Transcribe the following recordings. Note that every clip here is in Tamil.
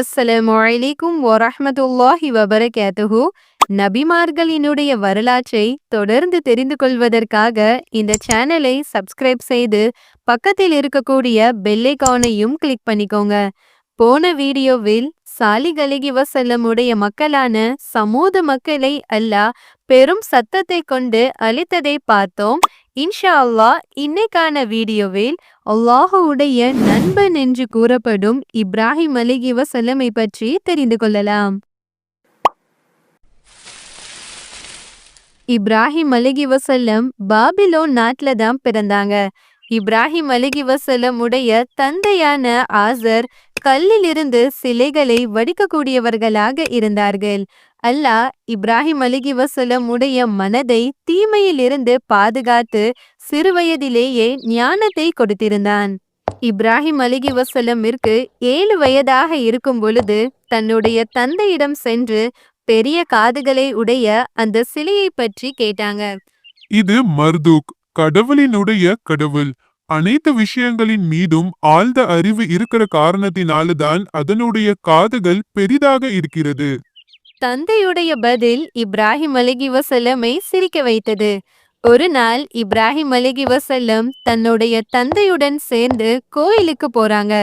அஸ்ஸலாமு அலைக்கும் வரஹமதுல்லாஹி வபரகாத்துஹு. நபிமார்களினுடைய வரலாற்றை தொடர்ந்து தெரிந்து கொள்வதற்காக இந்த சேனலை சப்ஸ்கிரைப் செய்து பக்கத்தில் இருக்கக்கூடிய பெல்லைக்கானையும் கிளிக் பண்ணிக்கோங்க. போன வீடியோவில் சாலிக் அலைஹி வசல்லமுடைய மக்களான சமூக மக்களை அல்லாஹ் பெரும் சத்தத்தை கொண்டு அழித்ததை பார்த்தோம். இன்ஷா அல்லாஹ் இன்னைக்கான வீடியோவில் அல்லாஹுடைய நண்பன் என்று கூறப்படும் இப்ராஹிம் அலிகி வசலமை பற்றி தெரிந்து கொள்ளலாம். இப்ராஹிம் அலிகி வசல்லம் பாபிலோன் நாட்டில தான் பிறந்தாங்க. இப்ராஹிம் அலிகி வசல்லம் உடைய தந்தையான ஆசர் கல்லிலிருந்து சிலைகளை வடிக்கக்கூடியவர்களாக இருந்தார்கள். அல்லாஹ் இப்ராஹிம் அலிகி வசலம் உடைய மனதை தீமையிலிருந்து பாதுகாத்து சிறுவயதிலேயே ஞானத்தை கொடுத்திருந்தான். இப்ராஹிம் அலிகி வசலமிற்கு ஏழு வயதாக இருக்கும் பொழுது தன்னுடைய தந்தையிடம் சென்று பெரிய காதுகளை உடைய அந்த சிலையை பற்றி கேட்டாங்க. இது மர்தூக் கடவுளினுடைய கடவுள். அனைத்து விஷயங்களின் மீதும் ஆழ்ந்த அறிவு இருக்கிற காரணத்தினால்தான் அதனுடைய காதுகள் பெரிதாக இருக்கிறது. தந்தையுடைய பதில் இப்ராஹிம் அலிகி வசல்லமை சிரிக்க வைத்தது. ஒரு நாள் இப்ராஹிம் அலிகி வசல்லம் தன்னுடைய தந்தையுடன் சேர்ந்து கோயிலுக்கு போறாங்க.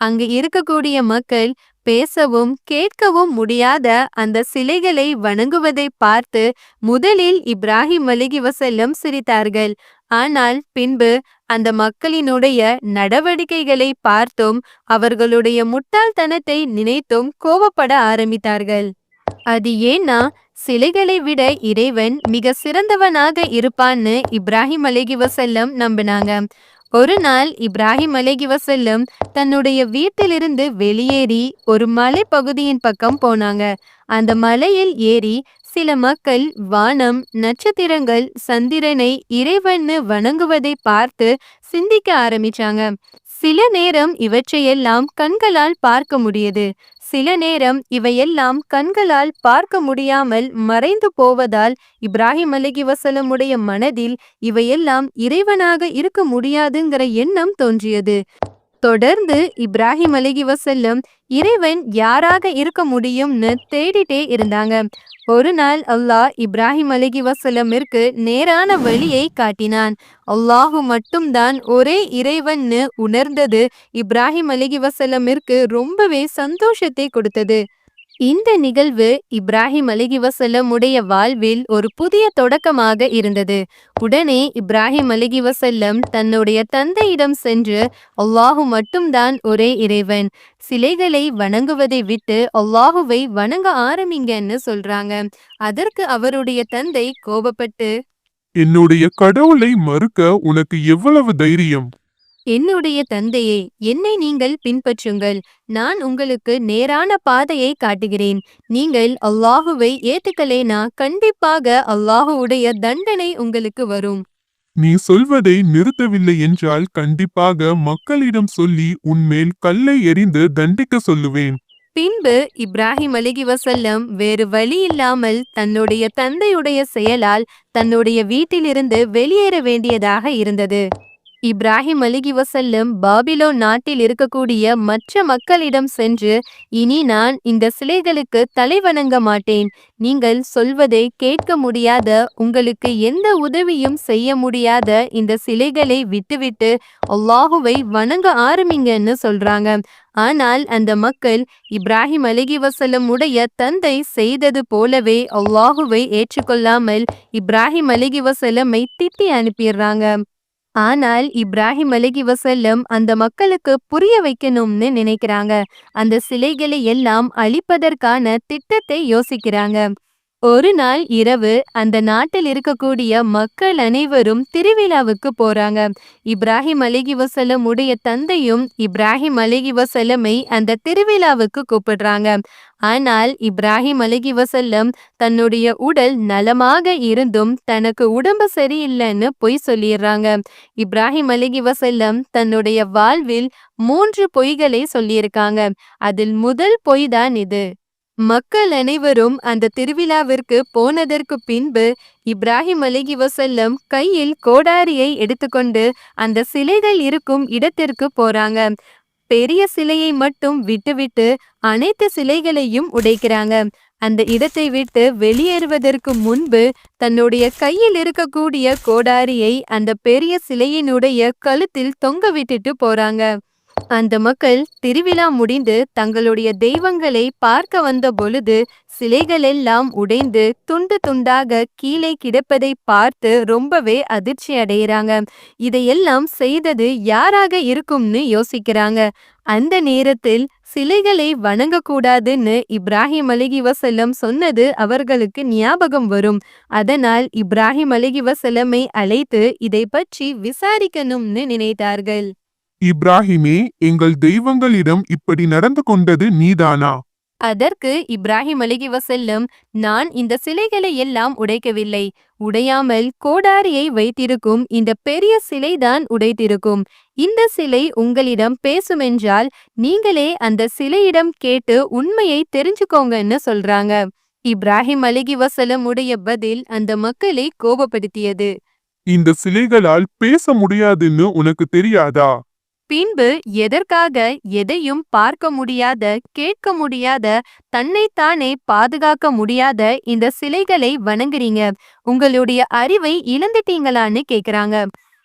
அங்கு இருக்கக்கூடிய மக்கள் பேசவும் கேட்கவும் முடியாத அந்த சிலைகளை வணங்குவதை பார்த்து முதலில் இப்ராஹிம் அலிகி வசல்லம் சிரித்தார்கள். ஆனால் பின்பு அந்த மக்களினுடைய நடவடிக்கைகளை பார்த்தும் அவர்களுடைய முட்டாள்தனத்தை நினைத்தும் கோபப்பட ஆரம்பித்தார்கள். அது ஏன்னா சிலைகளை விட இறைவன் மிக சிறந்தவனாக இருப்பான்னு இப்ராஹிம் அலேகி வசல்லம் நம்பினாங்க. ஒரு நாள் இப்ராஹிம் அலேகி வசல்லம் தன்னுடைய வீட்டிலிருந்து வெளியேறி ஒரு மலை பகுதியின் பக்கம் போனாங்க. அந்த மலையில் ஏறி சில மக்கள் வானம் நட்சத்திரங்கள் சந்திரனை இறைவன்னு வணங்குவதை பார்த்து சிந்திக்க ஆரம்பிச்சாங்க. சில நேரம் இவற்றையெல்லாம் கண்களால் பார்க்க முடியுது. சில நேரம் இவையெல்லாம் கண்களால் பார்க்க முடியாமல் மறைந்து போவதால் இப்ராஹிம் அலகி வசலமுடைய மனதில் இவையெல்லாம் இறைவனாக இருக்க முடியாதுங்கிற எண்ணம் தோன்றியது. தொடர்ந்து இப்ராஹிம் அலிகி வசல்லம் இறைவன் யாராக இருக்க முடியும்னு தேடிட்டே இருந்தாங்க. ஒரு நாள் அல்லாஹ் இப்ராஹிம் அலிகி வசல்லமிற்கு நேரான வழியை காட்டினான். அல்லாஹு மட்டும்தான் ஒரே இறைவன்னு உணர்ந்தது இப்ராஹிம் அலிகி வசல்லமிற்கு ரொம்பவே சந்தோஷத்தை கொடுத்தது. இந்த நிகழ்வு இப்ராஹிம் அலிகி வசல்லம் உடைய வாழ்வில் ஒரு புதிய தொடக்கமாக இருந்தது. உடனே இப்ராஹிம் அலிகி வசல்லம் தன்னுடைய தந்தையிடம் சென்று அல்லாஹு மட்டும்தான் ஒரே இறைவன். சிலைகளை வணங்குவதை விட்டு அல்லாஹுவை வணங்க ஆரம்பிங்கன்னு சொல்றாங்க. அதற்கு அவருடைய தந்தை கோபப்பட்டு என்னுடைய கடவுளை மறுக்க உனக்கு எவ்வளவு தைரியம்? என்னுடைய தந்தையே என்னை நீங்கள் பின்பற்றுங்கள். நான் உங்களுக்கு நேரான பாதையை காட்டுகிறேன். நீங்கள் அல்லாஹுவை ஏத்துக்கலேனா கண்டிப்பாக அல்லாஹுவுடைய தண்டனை உங்களுக்கு வரும். நீ சொல்வதை நிறுத்தவில்லை என்றால் கண்டிப்பாக மக்களிடம் சொல்லி உன்மேல் கல்லை எறிந்து தண்டிக்க சொல்லுவேன். பின்பு இப்ராஹிம் அலிகி வசல்லம் வேறு வழி இல்லாமல் தன்னுடைய தந்தையுடைய செயலால் தன்னுடைய வீட்டிலிருந்து வெளியேற வேண்டியதாக இருந்தது. இப்ராஹிம் அலிகி வசல்லம் பாபிலோ நாட்டில் இருக்கக்கூடிய மற்ற மக்களிடம் சென்று இனி நான் இந்த சிலைகளுக்கு தலை வணங்க மாட்டேன். நீங்கள் சொல்வதை கேட்க முடியாத உங்களுக்கு எந்த உதவியும் செய்ய முடியாத இந்த சிலைகளை விட்டுவிட்டு அல்லாஹுவை வணங்க ஆரம்பிங்கன்னு சொல்றாங்க. ஆனால் அந்த மக்கள் இப்ராஹிம் அலகி வசலம் உடைய தந்தை செய்தது போலவே அல்லாஹுவை ஏற்றுக்கொள்ளாமல் இப்ராஹிம் அலகி வசலமை திட்டி அனுப்பிடுறாங்க. ஆனால் இப்ராஹிம் அலகி வசல்லம் அந்த மக்களுக்கு புரிய வைக்கணும்னு நினைக்கிறாங்க. அந்த சிலைகளை எல்லாம் அழிப்பதற்கான திட்டத்தை யோசிக்கிறாங்க. ஒரு நாள் இரவு அந்த நாட்டில் இருக்கக்கூடிய மக்கள் அனைவரும் திருவிழாவுக்கு போறாங்க. இப்ராஹிம் அலிகி வசல்லம் உடைய தந்தையும் இப்ராஹிம் அலிகி வசலமை அந்த திருவிழாவுக்கு கூப்பிடுறாங்க. ஆனால் இப்ராஹிம் அலிகி வசல்லம் தன்னுடைய உடல் நலமாக இருந்தும் தனக்கு உடம்பு சரியில்லைன்னு பொய் சொல்லிடுறாங்க. இப்ராஹிம் அலிகி வசல்லம் தன்னுடைய வாழ்வில் மூன்று பொய்களை சொல்லியிருக்காங்க. அதில் முதல் பொய் தான் இது. மக்கள் அனைவரும் அந்த திருவிழாவிற்கு போனதற்கு பின்பு இப்ராஹிம் அலிகி வசல்லம் கையில் கோடாரியை எடுத்துக்கொண்டு அந்த சிலைகள் இருக்கும் இடத்திற்கு போறாங்க. பெரிய சிலையை மட்டும் விட்டுவிட்டு அனைத்து சிலைகளையும் உடைக்கிறாங்க. அந்த இடத்தை விட்டு வெளியேறுவதற்கு முன்பு தன்னுடைய கையில் இருக்கக்கூடிய கோடாரியை அந்த பெரிய சிலையினுடைய கழுத்தில் தொங்க விட்டுட்டு போறாங்க. அந்த மக்கள் திருவிழா முடிந்து தங்களுடைய தெய்வங்களை பார்க்க வந்த பொழுது சிலைகளெல்லாம் உடைந்து துண்டு துண்டாக கீழே கிடப்பதை பார்த்து ரொம்பவே அதிர்ச்சி அடைகிறாங்க இதையெல்லாம் செய்தது யாராக இருக்கும்னு யோசிக்கிறாங்க. அந்த நேரத்தில் சிலைகளை வணங்கக்கூடாதுன்னு இப்ராஹிம் அலிகி வசல்லம் சொன்னது அவர்களுக்கு ஞாபகம் வரும். அதனால் இப்ராஹிம் அலிகி வசல்லமை அழைத்து இதை பற்றி விசாரிக்கணும்னு நினைத்தார்கள். இப்ராஹிமே எங்கள் தெய்வங்களிடம் இப்படி நடந்து கொண்டது நீதானா? அதற்கு இப்ராஹிம் அலிகி வசல்லம் நான் இந்த சிலைகளை எல்லாம் உடைக்கவில்லை. உடையாமல் கோடாரியை வைத்திருக்கும் இந்த பெரிய சிலைதான் உடைத்திருக்கும். இந்த சிலை உங்களிடம் பேசுமென்றால் நீங்களே அந்த சிலையிடம் கேட்டு உண்மையை தெரிஞ்சுக்கோங்கன்னு சொல்றாங்க. இப்ராஹிம் அலிகி வசலம் உடைய பதில் அந்த மக்களை கோபப்படுத்தியது. இந்த சிலைகளால் பேச முடியாதுன்னு உனக்கு தெரியாதா? பின்பு எதற்காக எதையும் பார்க்க முடியாத கேட்க முடியாத தன்னைத்தானே பாதுகாக்க முடியாத இந்த சிலைகளை வணங்குறீங்க? உங்களுடைய அறிவை இழந்துட்டீங்களான்னு கேக்குறாங்க.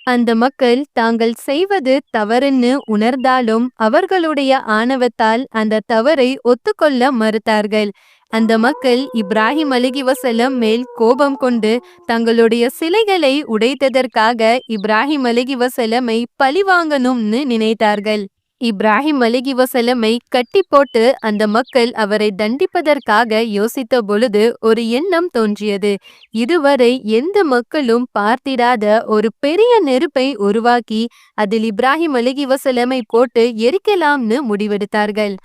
அந்த மக்கள் தாங்கள் செய்வது தவறுன்னு உணர்ந்தாலும் அவர்களுடைய ஆணவத்தால் அந்த தவறை ஒத்துக்கொள்ள மறுத்தார்கள். அந்த மக்கள் இப்ராஹிம் அலிகி வசலம் மேல் கோபம் கொண்டு தங்களுடைய சிலைகளை உடைத்ததற்காக இப்ராஹிம் அலிகி வசலமை பழிவாங்கணும்னு நினைத்தார்கள். இப்ராஹிம் அலிகி வசலமை கட்டி போட்டு அந்த மக்கள் அவரை தண்டிப்பதற்காக யோசித்த பொழுது ஒரு எண்ணம் தோன்றியது. இதுவரை எந்த மக்களும் பார்த்திடாத ஒரு பெரிய நெருப்பை உருவாக்கி அதில் இப்ராஹிம் அலிகி வசலமை போட்டு எரிக்கலாம்னு முடிவெடுத்தார்கள்.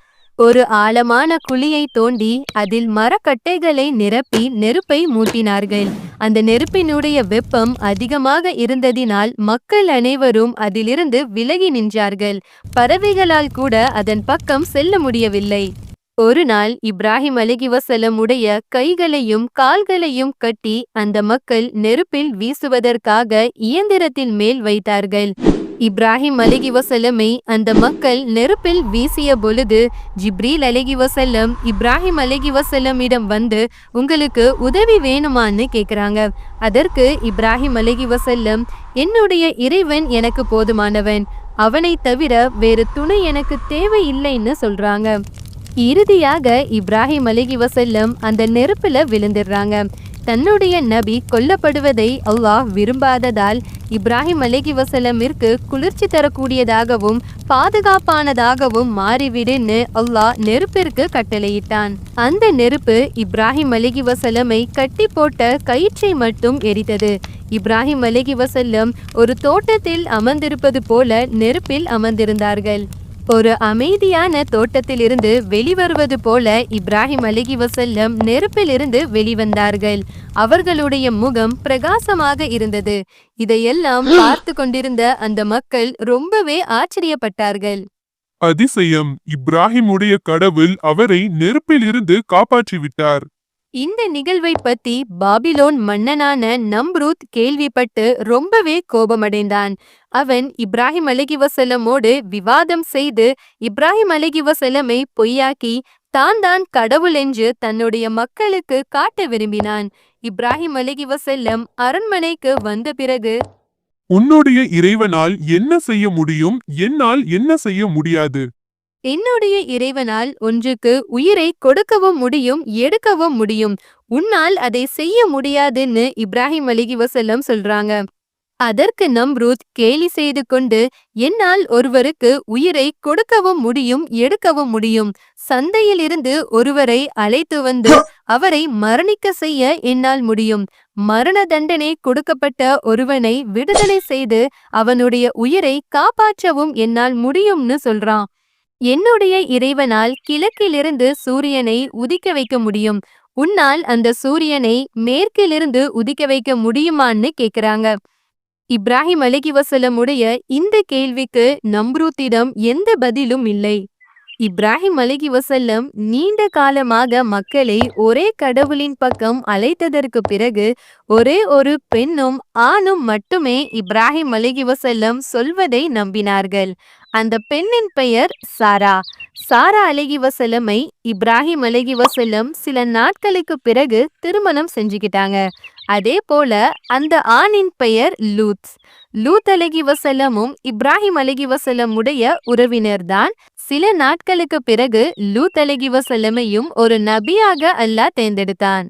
ஒரு ஆழமான குழியை தோண்டி அதில் மரக்கட்டைகளை நிரப்பி நெருப்பை மூட்டினார்கள். அந்த நெருப்பினுடைய வெப்பம் அதிகமாக இருந்ததினால் மக்கள் அனைவரும் அதிலிருந்து விலகி நின்றார்கள். பறவைகளால் கூட அதன் பக்கம் செல்ல முடியவில்லை. ஒரு நாள் இப்ராஹிம் அலிகி வசலம் உடைய கைகளையும் கால்களையும் கட்டி அந்த மக்கள் நெருப்பில் வீசுவதற்காக இயந்திரத்தின் மேல் வைத்தார்கள். இப்ராஹிம் அலிகி வசல்லமை அந்த மக்கள் நெருப்பில் வீசிய பொழுது ஜிப்ரீல் அலிகி வசல்லம் இப்ராஹிம் அலிகி வசல்லமிடம் வந்து உங்களுக்கு உதவி வேணுமான்னு கேட்குறாங்க அதற்கு இப்ராஹிம் அலிகி வசல்லம் என்னுடைய இறைவன் எனக்கு போதுமானவன். அவனை தவிர வேறு துணை எனக்கு தேவையில்லைன்னு சொல்றாங்க. இறுதியாக இப்ராஹிம் அலிகி வசல்லம் அந்த நெருப்பில் விழுந்துடுறாங்க. தன்னுடைய நபி கொல்லப்படுவதை அல்லாஹ் விரும்பாததால் இப்ராஹிம் அலிகி வசலமிற்கு குளிர்ச்சி தரக்கூடியதாகவும் பாதுகாப்பானதாகவும் மாறிவிடுன்னு அல்லாஹ் நெருப்பிற்கு கட்டளையிட்டான். அந்த நெருப்பு இப்ராஹிம் அலிகி வசலமை கட்டி போட்ட கயிற்றை மட்டும் எரித்தது. இப்ராஹிம் அலிகி வசல்லம் ஒரு தோட்டத்தில் அமர்ந்திருப்பது போல நெருப்பில் அமர்ந்திருந்தார்கள். ஒரு அமைதியான தோட்டத்திலிருந்து வெளிவருவது போல இப்ராஹிம் அலிகி வசல்லம் நெருப்பிலிருந்து வெளிவந்தார்கள். அவர்களுடைய முகம் பிரகாசமாக இருந்தது. இதையெல்லாம் பார்த்து கொண்டிருந்த அந்த மக்கள் ரொம்பவே ஆச்சரியப்பட்டார்கள். அதிசயம். இப்ராஹிமுடைய கடவுள் அவரை நெருப்பிலிருந்து காப்பாற்றி விட்டார் இந்த நிகழ்வை பத்தி பாபிலோன் மன்னனான நம்ரூத் கேள்விப்பட்டு ரொம்பவே கோபமடைந்தான். அவன் இப்ராஹிம் அலகி வசலமோடு விவாதம் செய்து இப்ராஹிம் அலகி வசலமை பொய்யாக்கி தான் தான் கடவுள் என்று தன்னுடைய மக்களுக்கு காட்ட விரும்பினான். இப்ராஹிம் அலகி வசல்லம் அரண்மனைக்கு வந்த பிறகு உன்னுடைய இறைவனால் என்ன செய்ய முடியும்? என்னால் என்ன செய்ய முடியாது? என்னுடைய இறைவனால் ஒன்றுக்கு உயிரை கொடுக்கவும் முடியும் எடுக்கவும் முடியும். உன்னால் அதை செய்ய முடியாதுன்னு இப்ராஹிம் அலிகி வசல்லம் சொல்றாங்க. அதற்கு நம்ரூத் கேலி செய்து கொண்டு என்னால் ஒருவருக்கு உயிரை கொடுக்கவும் முடியும் எடுக்கவும் முடியும். சந்தையிலிருந்து ஒருவரை அழைத்து வந்து அவரை மரணிக்க செய்ய என்னால் முடியும். மரண தண்டனை கொடுக்கப்பட்ட ஒருவனை விடுதலை செய்து அவனுடைய உயிரை காப்பாற்றவும் என்னால் முடியும்னு சொல்றான். என்னுடைய இறைவனால் கிழக்கிலிருந்து சூரியனை உதிக்க வைக்க முடியும். உன்னால் அந்த சூரியனை மேற்கிலிருந்து உதிக்க வைக்க முடியுமான்னு கேக்குறாங்க. இப்ராஹிம் அலிகி உடைய இந்த கேள்விக்கு நம்ரூத்திடம் எந்த பதிலும் இல்லை. இப்ராஹிம் அலிகி வசல்லம் நீண்ட காலமாக மக்களை ஒரே கடவுளின் பக்கம் அழைத்ததற்கு பிறகு ஒரே ஒரு பெண்ணும் ஆணும் மட்டுமே இப்ராஹிம் அலிகி வசல்லம் சொல்வதை நம்பினார்கள். அந்த பெண்ணின் பெயர் சாரா. சாரா அலிகி வசலமை இப்ராஹிம் அலிகி வசலம் சில நாட்களுக்கு பிறகு திருமணம் செஞ்சுக்கிட்டாங்க. அதே போல அந்த ஆணின் பெயர் லூத். லூத் அலகி வசலமும் இப்ராஹிம் அலகி வசலம் உடைய உறவினர் தான் சில நாட்களுக்கு பிறகு லூத் அலகி செல்லமையும் ஒரு நபியாக அல்லாஹ் தேர்ந்தெடுத்தான்.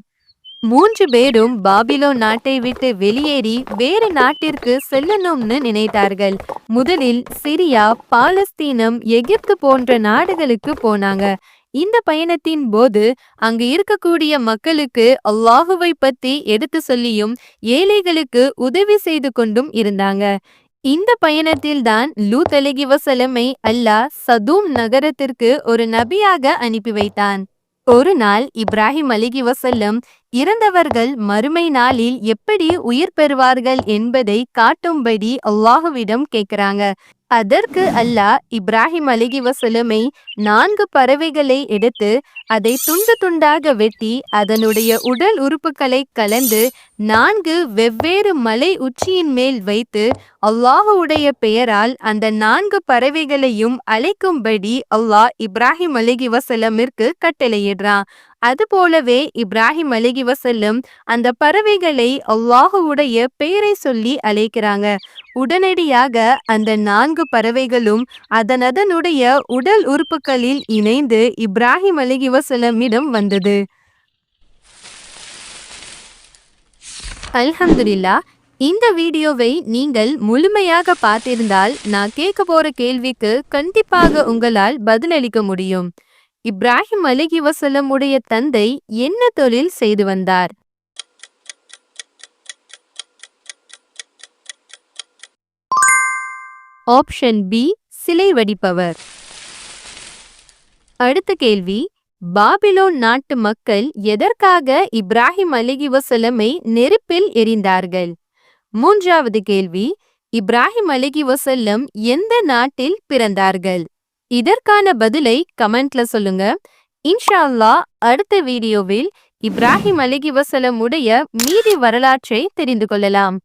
மூன்று பேரும் பாபிலோ நாட்டை விட்டு வெளியேறி வேறு நாட்டிற்கு செல்லணும்னு நினைத்தார்கள். முதலில் சிரியா பாலஸ்தீனம் எகிப்து போன்ற நாடுகளுக்கு போனாங்க. இந்த பயணத்தின் போது அங்கு இருக்கக்கூடிய மக்களுக்கு அல்லாஹுவை பத்தி எடுத்து சொல்லியும் ஏழைகளுக்கு உதவி செய்து கொண்டும் இருந்தாங்க. இந்த பயணத்தில் தான் லூத் அலகி வசலமை அல்லாஹ் சதூம் நகரத்திற்கு ஒரு நபியாக அனுப்பி வைத்தான். ஒரு நாள் இப்ராஹிம் அலிகி வசல்லம் இறந்தவர்கள் மறுமை நாளில் எப்படி உயிர் பெறுவார்கள் என்பதை காட்டும்படி அல்லாஹுவிடம் கேட்கிறாங்க. அதற்கு அல்லாஹ் இப்ராஹிம் அலிகி வசலமை நான்கு பறவைகளை எடுத்து அதை துண்டு துண்டாக வெட்டி அதனுடைய உடல் உறுப்புகளை கலந்து நான்கு வெவ்வேறு மலை உச்சியின் மேல் வைத்து அல்லாஹுடைய பெயரால் அந்த நான்கு பறவைகளையும் அழைக்கும்படி அல்லாஹ் இப்ராஹிம் அலிகி வசலமிற்கு கட்டளையிடுறான். அதுபோலவே இப்ராஹிம் அலிகி வசல்லும் அந்த பறவைகளை அல்லாஹுவுடைய பெயரை சொல்லி அழைக்கிறாங்க. உடனடியாக அந்த நான்கு பறவைகளும் அதன் அதனுடைய உடல் உறுப்புகளில் இணைந்து இப்ராஹிம் அலிகி வசல்லமிடம் வந்தது. அல்ஹம்துலில்லா இந்த வீடியோவை நீங்கள் முழுமையாக பார்த்திருந்தால் நான் கேட்க போற கேள்விக்கு கண்டிப்பாக உங்களால் பதிலளிக்க முடியும். இப்ராஹிம் அலிகி வசல்லம் உடைய தந்தை என்ன தொழில் செய்து வந்தார்? ஆப்ஷன் பி சிலை வடிப்பவர். அடுத்த கேள்வி பாபிலோன் நாட்டு மக்கள் எதற்காக இப்ராஹிம் அலிகி வசலமை நெருப்பில் எரிந்தார்கள்? மூன்றாவது கேள்வி இப்ராஹிம் அலிகி வசல்லம் எந்த நாட்டில் பிறந்தார்கள்? இதற்கான பதிலை கமெண்ட்ல சொல்லுங்க. இன்ஷா அடுத்த வீடியோவில் இப்ராஹிம் அலிகி வசலம் உடைய மீதி வரலாற்றை தெரிந்து கொள்ளலாம்.